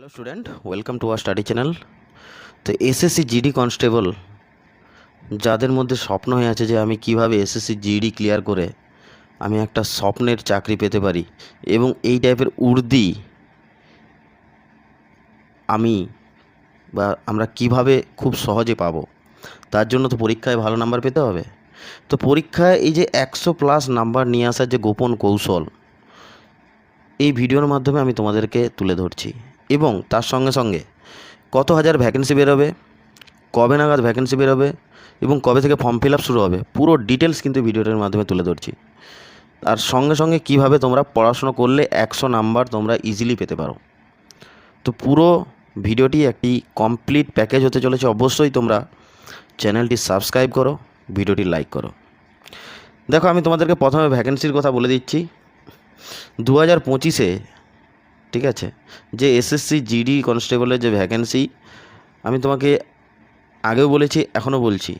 Hello student welcome to our study channel তো SSC GD constable যাদের মধ্যে স্বপ্ন হয়ে আছে যে আমি কীভাবে এসএসসি জিডি ক্লিয়ার করে আমি একটা স্বপ্নের চাকরি পেতে পারি এবং এই টাইপের উর্দি আমি বা আমরা কীভাবে খুব সহজে পাবো, তার জন্য তো পরীক্ষায় ভালো নাম্বার পেতে হবে। তো পরীক্ষায় এই যে একশো প্লাস নাম্বার নিয়ে আসার যে গোপন কৌশল, এই ভিডিওর মাধ্যমে আমি তোমাদেরকে তুলে ধরছি। এবং তার সঙ্গে সঙ্গে কত হাজার ভ্যাকেন্সি বেরোবে, কবে নাগাদ ভ্যাকেন্সি বেরোবে এবং কবে থেকে ফর্ম ফিল আপ শুরু হবে, পুরো ডিটেলস কিন্তু ভিডিওটার মাধ্যমে তুলে ধরছি। আর সঙ্গে সঙ্গে কীভাবে তোমরা পড়াশোনা করলে একশো নাম্বার তোমরা ইজিলি পেতে পারো। তো পুরো ভিডিওটি একটি কমপ্লিট প্যাকেজ হতে চলেছে। অবশ্যই তোমরা চ্যানেলটি সাবস্ক্রাইব করো ভিডিওটি লাইক করো। দেখো, আমি তোমাদেরকে প্রথমে ভ্যাকেন্সির কথা বলে দিচ্ছি। দু হাজার পঁচিশে ঠিক আছে? যে এসএসসি জিডি কনস্টেবলের যে ভ্যাকেন্সি আমি তোমাকে আগেও বলেছি, এখনও বলছি।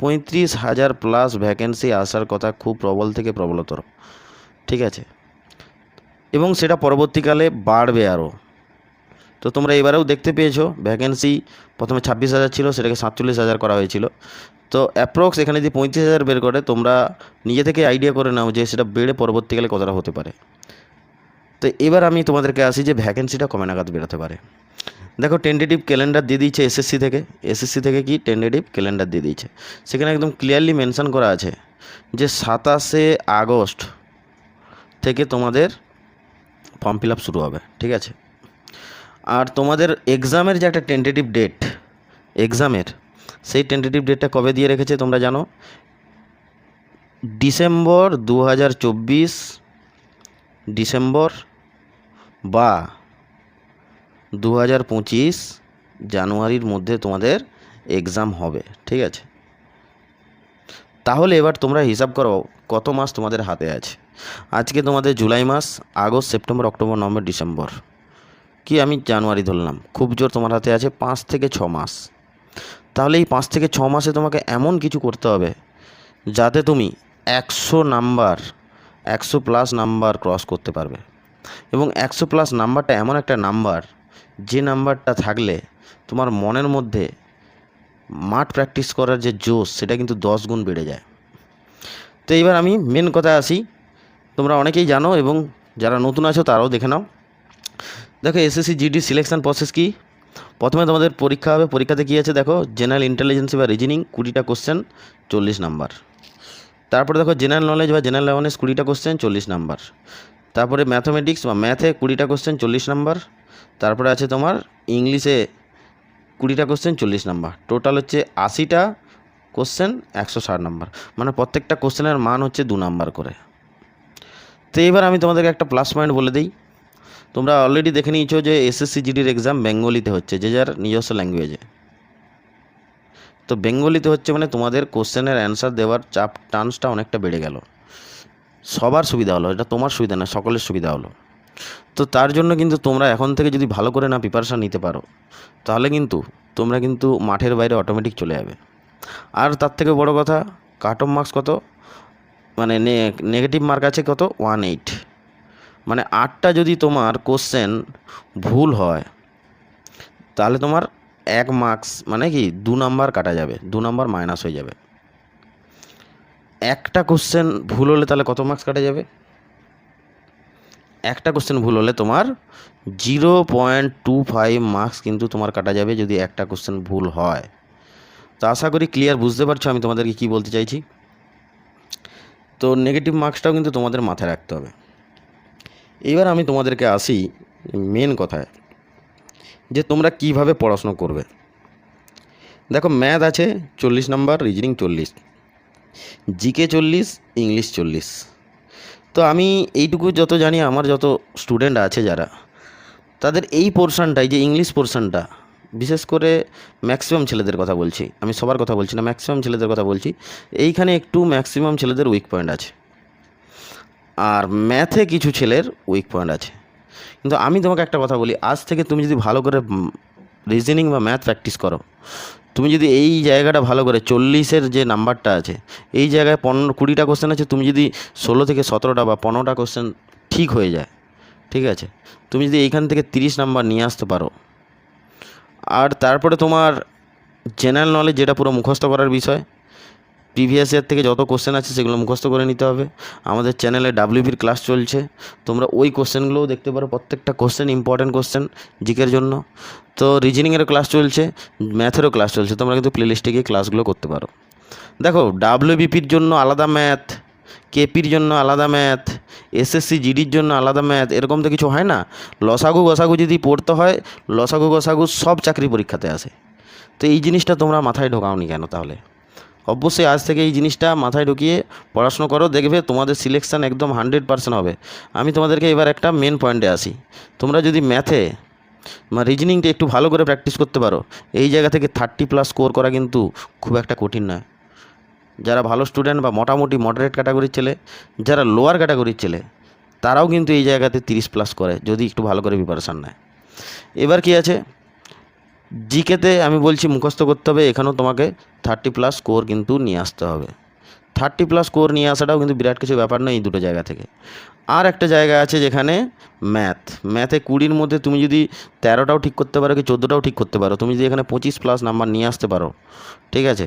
পঁয়ত্রিশ হাজার প্লাস ভ্যাকেন্সি আসার কথা খুব প্রবল থেকে প্রবলতর, ঠিক আছে? এবং সেটা পরবর্তীকালে বাড়বে আরও। তো তোমরা এবারেও দেখতে পেয়েছ ভ্যাকেন্সি প্রথমে ছাব্বিশ হাজার ছিল, সেটাকে সাতচল্লিশ হাজার করা হয়েছিল। তো অ্যাপ্রক্স এখানে যদি পঁয়ত্রিশ হাজার বের করে, তোমরা নিজে থেকে আইডিয়া করে নাও যে সেটা বেড়ে পরবর্তীকালে কতটা হতে পারে। তো এবার আমি তোমাদেরকে আসি যে ভ্যাকেন্সিটা কমে নাগাদ বেরোতে পারে। দেখো টেন্টেটিভ ক্যালেন্ডার দিয়ে দিয়েছে এসএসসি থেকে। এসএসসি থেকে কি টেন্টেটিভ ক্যালেন্ডার দিয়ে দিয়েছে। সেখানে একদম ক্লিয়ারলি মেনশন করা আছে যে সাতাশে আগস্ট থেকে তোমাদের ফর্ম ফিল আপ শুরু হবে, ঠিক আছে? আর তোমাদের এক্সামের যে একটা টেন্টেটিভ ডেট এক্সামের সেই টেন্টেটিভ ডেটটা কবে দিয়ে রেখেছে তোমরা জানো? ডিসেম্বর দু হাজার চব্বিশ, ডিসেম্বর বা দু হাজার পঁচিশ জানুয়ারির মধ্যে তোমাদের এক্সাম হবে, ঠিক আছে? তাহলে এবার তোমরা হিসাব করো কত মাস তোমাদের হাতে আছে। আজকে তোমাদের জুলাই মাস, August, September, October, November, December. কি আমি জানুয়ারি ধরলাম? খুব জোর তোমার হাতে আছে পাঁচ থেকে ছ মাস। তাহলে এই পাঁচ থেকে ছ মাসে তোমাকে এমন কিছু করতে হবে যাতে তুমি একশো নাম্বার, একশো প্লাস নাম্বার ক্রস করতে পারবে। এবং একশো প্লাস নাম্বারটা এমন একটা নাম্বার, যে নাম্বারটা থাকলে তোমার মনের মধ্যে মাঠ প্র্যাকটিস করার যে জোশ, সেটা কিন্তু দশ গুণ বেড়ে যায়। তো এইবার আমি মেন কথা আসি। তোমরা অনেকেই জানো এবং যারা নতুন আছো তারাও দেখে নাও। দেখো এসএসসি জিডি সিলেকশন প্রসেস কি? প্রথমে তোমাদের পরীক্ষা হবে, পরীক্ষাতে কী আছে দেখো? জেনারেল ইন্টেলিজেন্সি বা রিজনিং কুড়িটা কোশ্চেন চল্লিশ নাম্বার। তারপরে দেখো জেনারেল নলেজ বা জেনারেল অ্যাওয়ারনেস কুড়িটা কোশ্চেন চল্লিশ নাম্বার। তারপরে ম্যাথমেটিক্স বা ম্যাথে কুড়িটা কোশ্চেন চল্লিশ নাম্বার তারপরে আছে তোমার ইংলিশে কুড়িটা কোশ্চেন চল্লিশ নাম্বার টোটাল হচ্ছে আশিটা কোশ্চেন একশো ষাট নাম্বার মানে প্রত্যেকটা কোশ্চেনের মান হচ্ছে দু নাম্বার করে। তো এবার আমি তোমাদেরকে একটা প্লাস পয়েন্ট বলে দিই। তোমরা অলরেডি দেখে নিয়েছো যে এসএসসি জিডির এক্সাম বেঙ্গলিতে হচ্ছে, যে যার নিজস্ব ল্যাঙ্গুয়েজে তো বেঙ্গলিতে হচ্ছে মানে তোমাদের কোশ্চেনের অ্যান্সার দেওয়ার চাপ টান্সটা অনেকটা বেড়ে গেল। সবার সুবিধা হলো, এটা তোমার সুবিধা না, সকলের সুবিধা হলো। তো তার জন্য কিন্তু তোমরা এখন থেকে যদি ভালো করে না প্রিপারেশান নিতে পারো, তাহলে কিন্তু তোমরা কিন্তু মাঠের বাইরে অটোমেটিক চলে যাবে। আর তার থেকে বড় কথা কাট অফ মার্কস কত? মানে নেগেটিভ মার্ক আছে কত? ওয়ান এইট মানে আটটা যদি তোমার কোশ্চেন ভুল হয়, তাহলে তোমার এক মার্কস মানে কি, দু নাম্বার কাটা যাবে, দু নাম্বার মাইনাস হয়ে যাবে। একটা কোশ্চেন ভুল হলে তাহলে কত মার্কস কাটা যাবে? একটা কোশ্চেন ভুল হলে তোমার zero point two five marks কিন্তু তোমার কাটা যাবে যদি একটা কোশ্চেন ভুল হয়। তো আশা করি ক্লিয়ার বুঝতে পারছ, আমি তোমাদেরকে কী বলতে চাইছি? তো নেগেটিভ মার্কসটাও কিন্তু তোমাদের মাথায় রাখতে হবে। এবার আমি তোমাদেরকে আসি মেন কথায়, যে তোমরা কীভাবে পড়াশুনো করবে। দেখো ম্যাথ আছে চল্লিশ নাম্বার রিজনিং চল্লিশ। জিকে চল্লিশ, ইংলিশ চল্লিশ। তো আমি এইটুকু যত জানি, আমার যত স্টুডেন্ট আছে যারা, তাদের এই পোর্শনটাই, যে ইংলিশ পোর্শনটা, বিশেষ করে ম্যাক্সিমাম ছেলেদের কথা বলছি, আমি সবার কথা বলছি না, ম্যাক্সিমাম ছেলেদের কথা বলছি, এইখানে একটু ম্যাক্সিমাম ছেলেদের উইক পয়েন্ট আছে। আর ম্যাথে কিছু ছেলের উইক পয়েন্ট আছে। কিন্তু আমি তোমাকে একটা কথা বলি, আজ থেকে তুমি যদি ভালো করে রিজনিং বা ম্যাথ প্র্যাকটিস করো। তুমি যদি এই জায়গাটা ভালো করে, চল্লিশের যে নাম্বারটা আছে, এই জায়গায় পনেরো, কুড়িটা কোশ্চেন আছে, তুমি যদি ষোলো থেকে সতেরোটা বা পনেরোটা কোশ্চেন ঠিক হয়ে যায়, ঠিক আছে? তুমি যদি এইখান থেকে তিরিশ নাম্বার নিয়ে আসতে পারো। আর তারপরে তোমার জেনারেল নলেজ যেটা পুরো মুখস্থ করার বিষয় প্রিভিয়াস ইয়ার থেকে যত কোশ্চেন আছে সেগুলো মুখস্থ করে নিতে হবে। আমাদের চ্যানেলে ডাব্লিউপির ক্লাস চলছে। তোমরা ওই কোশ্চেনগুলোও দেখতে পারো। প্রত্যেকটা কোশ্চেন ইম্পর্ট্যান্ট কোশ্চেন জিকের জন্য। তো রিজনিংয়েরও ক্লাস চলছে ম্যাথেরও ক্লাস চলছে। তোমরা কিন্তু প্লেলিস্টে গিয়ে ক্লাসগুলো করতে পারো। দেখো ডাব্লিউবিপির জন্য আলাদা ম্যাথ কেপির জন্য আলাদা ম্যাথ এসএসসি জিডির জন্য আলাদা ম্যাথ এরকম তো কিছু হয় না। লসাগু গসাগু যদি পড়তে হয়, লসাগু গসাগু সব চাকরি পরীক্ষাতে আসে। তো এই জিনিসটা তোমরা মাথায় ঢোকাওনি কেন তাহলে? অবশ্যই আজ থেকে এই জিনিসটা মাথায় ঢুকিয়ে পড়াশুনো করো, দেখবে তোমাদের সিলেকশান একদম হান্ড্রেড পার্সেন্ট হবে। আমি তোমাদেরকে এবার একটা মেন পয়েন্টে আসি। তোমরা যদি ম্যাথে বা রিজনিংটা একটু ভালো করে প্র্যাকটিস করতে পারো, এই জায়গা থেকে থার্টি প্লাস স্কোর করা কিন্তু খুব একটা কঠিন নয়। যারা ভালো স্টুডেন্ট বা মোটামুটি মডারেট ক্যাটাগরির ছেলে, যারা লোয়ার ক্যাটাগরির ছেলে, তারাও কিন্তু এই জায়গাতে তিরিশ প্লাস করে, যদি একটু ভালো করে প্রিপারেশান নেয়। এবার কি আছে? জিকেতে আমি বলছি মুখস্থ করতে হবে, এখানেও তোমাকে থার্টি প্লাস স্কোর কিন্তু নিয়ে আসতে হবে। থার্টি প্লাস স্কোর নিয়ে আসাটাও কিন্তু বিরাট কিছু ব্যাপার নয় এই দুটো জায়গা থেকে। আর একটা জায়গা আছে যেখানে ম্যাথ ম্যাথে কুড়ির মধ্যে তুমি যদি তেরোটাও ঠিক করতে পারো কি চোদ্দোটাও ঠিক করতে পারো, তুমি যদি এখানে পঁচিশ প্লাস নাম্বার নিয়ে আসতে পারো, ঠিক আছে?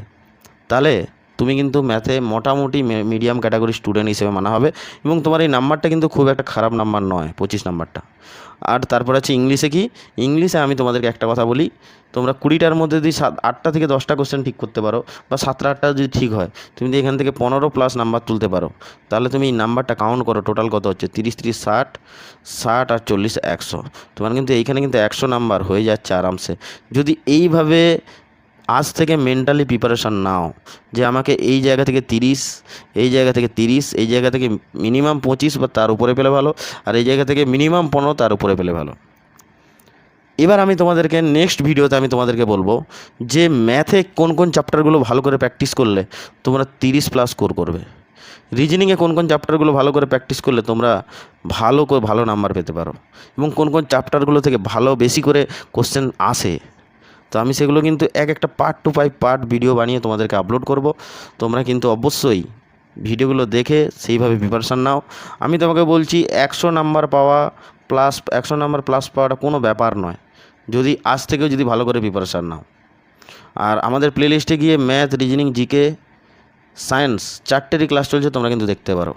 তাহলে তুমি কিন্তু ম্যাথে মোটামুটি মিডিয়াম ক্যাটাগরি স্টুডেন্ট হিসেবে মানা হবে এবং তোমার এই নাম্বারটা কিন্তু খুব একটা খারাপ নাম্বার নয়, পঁচিশ নাম্বারটা আর তারপর আছে ইংলিশে কি? ইংলিশে আমি তোমাদেরকে একটা কথা বলি, তোমরা কুড়িটার মধ্যে যদি সাত, আটটা থেকে দশটা কোশ্চেন ঠিক করতে পারো বা সাতটা, আটটা যদি ঠিক হয়, তুমি যদি এখান থেকে পনেরো প্লাস নাম্বার তুলতে পারো, তাহলে তুমি এই নাম্বারটা কাউন্ট করো টোটাল কত হচ্ছে? তিরিশ তিরিশ, ষাট ষাট আর চল্লিশ, একশো। তোমার কিন্তু এইখানে কিন্তু একশো নাম্বার হয়ে যাচ্ছে আরামসে। যদি এইভাবে আজ থেকে মেন্টালি প্রিপারেশান নাও। যে আমাকে এই জায়গা থেকে তিরিশ, এই জায়গা থেকে তিরিশ, এই জায়গা থেকে মিনিমাম পঁচিশ বা তার উপরে পেলে ভালো, আর এই জায়গা থেকে মিনিমাম পনেরো, তার উপরে পেলে ভালো। এবার আমি তোমাদেরকে নেক্সট ভিডিওতে আমি তোমাদেরকে বলব যে ম্যাথে কোন কোন চ্যাপ্টারগুলো ভালো করে প্র্যাকটিস করলে তোমরা তিরিশ প্লাস স্কোর করবে। রিজনিংয়ে কোন কোন চ্যাপ্টারগুলো ভালো করে প্র্যাকটিস করলে তোমরা ভালো করে, ভালো নাম্বার পেতে পারো। এবং কোন কোন চ্যাপ্টারগুলো থেকে ভালো বেশি করে কোশ্চেন আসে তো আমি সেগুলো কিন্তু এক একটা পার্ট টু পাই পার্ট ভিডিও বানিয়ে তোমাদেরকে আপলোড করব। তোমরা কিন্তু অবশ্যই ভিডিওগুলো দেখে সেইভাবে প্রিপারেশান নাও। আমি তোমাকে বলছি, একশো নাম্বার পাওয়া প্লাস একশো নাম্বার প্লাস পাওয়াটা কোনো ব্যাপার নয়। যদি আজ থেকেও যদি ভালো করে প্রিপারেশান নাও। আর আমাদের প্লেলিস্টে গিয়ে ম্যাথ রিজনিং জিকে সায়েন্স চারটেরই ক্লাস চলছে, তোমরা কিন্তু দেখতে পারো।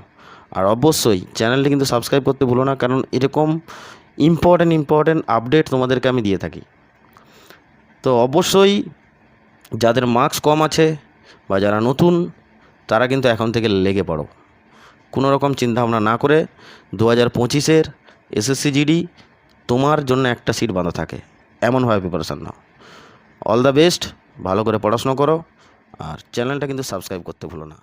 আর অবশ্যই চ্যানেলটি কিন্তু সাবস্ক্রাইব করতে ভুলো না, কারণ এরকম ইম্পর্ট্যান্ট ইম্পর্ট্যান্ট আপডেট তোমাদেরকে আমি দিয়ে থাকি। তো অবশ্যই যাদের মার্কস কম আছে বা যারা নতুন, তারা কিন্তু এখন থেকে লেগে পড়ো। কোনো রকম চিন্তাভাবনা না করে দু হাজার পঁচিশের এসএসসি জিডি তোমার জন্য একটা সিট বাঁধা থাকে। এমনভাবে প্রিপারেশান নাও। অল দ্য বেস্ট ভালো করে পড়াশুনো করো আর চ্যানেলটা কিন্তু সাবস্ক্রাইব করতে ভুলো না।